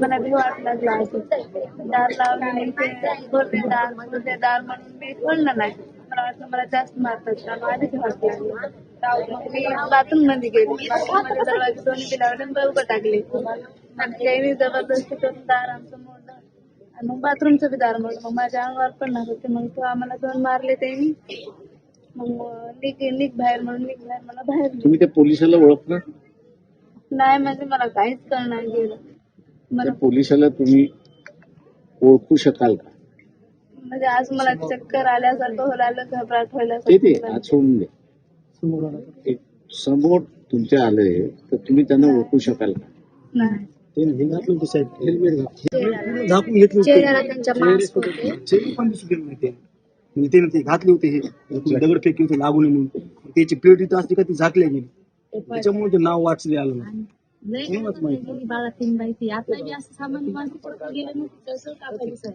मला भी वाट लागला असं दार लावले ते बोलले दार बोलले दार म्हणून मी खोललं नाही. मला वाटलं मला जास्त मारतात आधीच मग मी बाथरूममध्ये गेले. दरवाजे दोन्ही दिल्यावर बरोबर टाकले. आणि त्यांनी जबरदस्ती करून दार आमचं मोडलं. आणि मग बाथरूमचं बी दार मोडलं. मग माझ्या अंगावर पडणार होते मग तो आम्हाला दोन मारले त्यांनी मग निघ निघ बाहेर म्हणून निघ बाहेर. मला बाहेर. तुम्ही त्या पोलिसाला ओळखलं नाही म्हणजे मला काहीच कळणार गेलं मला त्या पोलिसाला तुम्ही ओळखू शकाल का? म्हणजे आज मला चक्कर आल्यासारखं व्हायला लागलं घबराट व्हायला ते ते आज सोडून दे. एक समोर तुमच्या आले तर तुम्ही त्यांना ओळखू शकाल का? नाही. झाकून घेतले चेहऱ्याला त्यांच्या मास्क होते. चेहरे पण दिसू गेले नाही ते. म्हणजे ते घातले होते हे. दगड फेकले होते लागू नये म्हणून त्याची प्लेट इथं असते का ती झाकल्या गेली त्याच्यामुळे ते नाव वाचले आलं नाही. कोणालाच माहित नाही. बाळा आता बी असं सामान्य माणसं पडून गेलं नव्हतं टाकायचं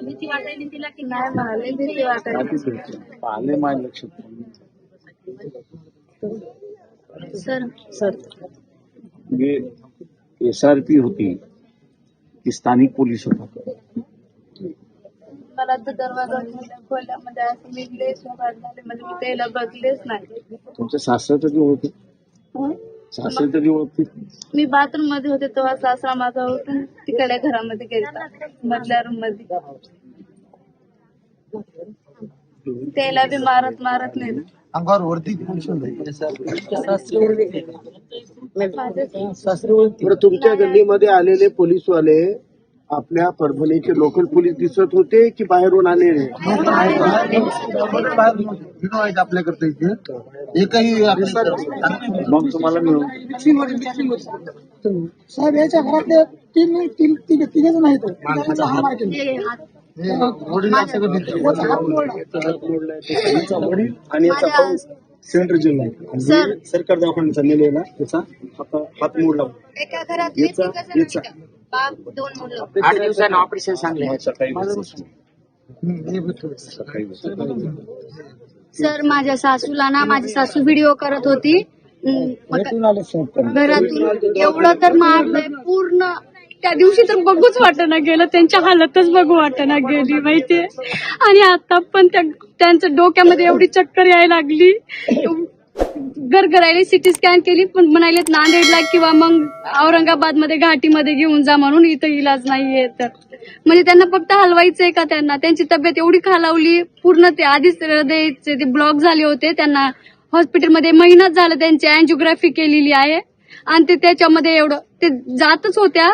भीती वाटायली तिला की नाही मला भीती वाटायची आले माझ्या लक्षात सर म्हणजे एस आर पी होती ती स्थानिक पोलीस होता मला तर दरवाज़ा खोल्या- खोल्यामध्ये असं मी झाले म्हणजे मी त्याला बघलेच नाही. तुमच्या ओळखते हं? सासरे तरी ओळखते मी बाथरूममध्ये होते तेव्हा सासरा माझा उठून तिकडे घरामध्ये गेला मधल्या रूममध्ये. त्याला बी मारत मारत नाही ना. अंगावर वरती बरं तुमच्या गल्लीमध्ये आलेले पोलीसवाले आपल्या परभणीचे लोकल पोलीस दिसत होते की बाहेरून आलेले? आहेत आपल्याकडे इथे एकही मग तुम्हाला मिळून? साहेब याच्या घरातले तीन तीन तिघ तिघ जण आहेत वडील आणि याचा भाऊ सेंट्रल जेल आहे सर. सरकार दवाखान्याचा नेलेला त्याचा हात हात मोडला एका घरात याचा याचा. बाप दोन मुलं. आठ दिवसानं ऑपरेशन सांगले सकाळी सकाळी सर माझ्या सासूला ना माझी सासू व्हिडिओ करत होती. मग घरातून एवढं तर मारलंय पूर्ण. त्या दिवशी तर बघूच वाटना गेलं त्यांच्या हालतच बघू वाटना गेली माहितीये. आणि आता पण त्या त्यांच्या डोक्यामध्ये एवढी चक्कर यायला लागली. गरगरायला सिटी स्कॅन केली पण म्हणालेत नांदेडला किंवा मग औरंगाबादमध्ये घाटीमध्ये घेऊन जा म्हणून इथं इलाज नाहीये तर. म्हणजे त्यांना फक्त हलवायचंय का त्यांना? त्यांची तब्येत एवढी खालावली पूर्ण ते आधीच हृदयचे ते ब्लॉक झाले होते. त्यांना हॉस्पिटलमध्ये महिनाच झाला त्यांची अँजिओग्राफी केलेली आहे. आणि ते त्याच्यामध्ये एवढं ते जातच होत्या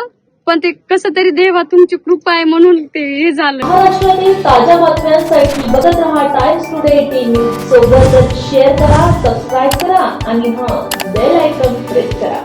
पण ते कसं तरी देवा तुमची कृपा आहे म्हणून ते हे झालं. महाराष्ट्रातील ताज्या बातम्यांसाठी बघत राहा टाइम्स टुडे टीव्ही सोबतच शेअर करा सबस्क्राईब करा आणि हा बेल आयकॉन प्रेस करा.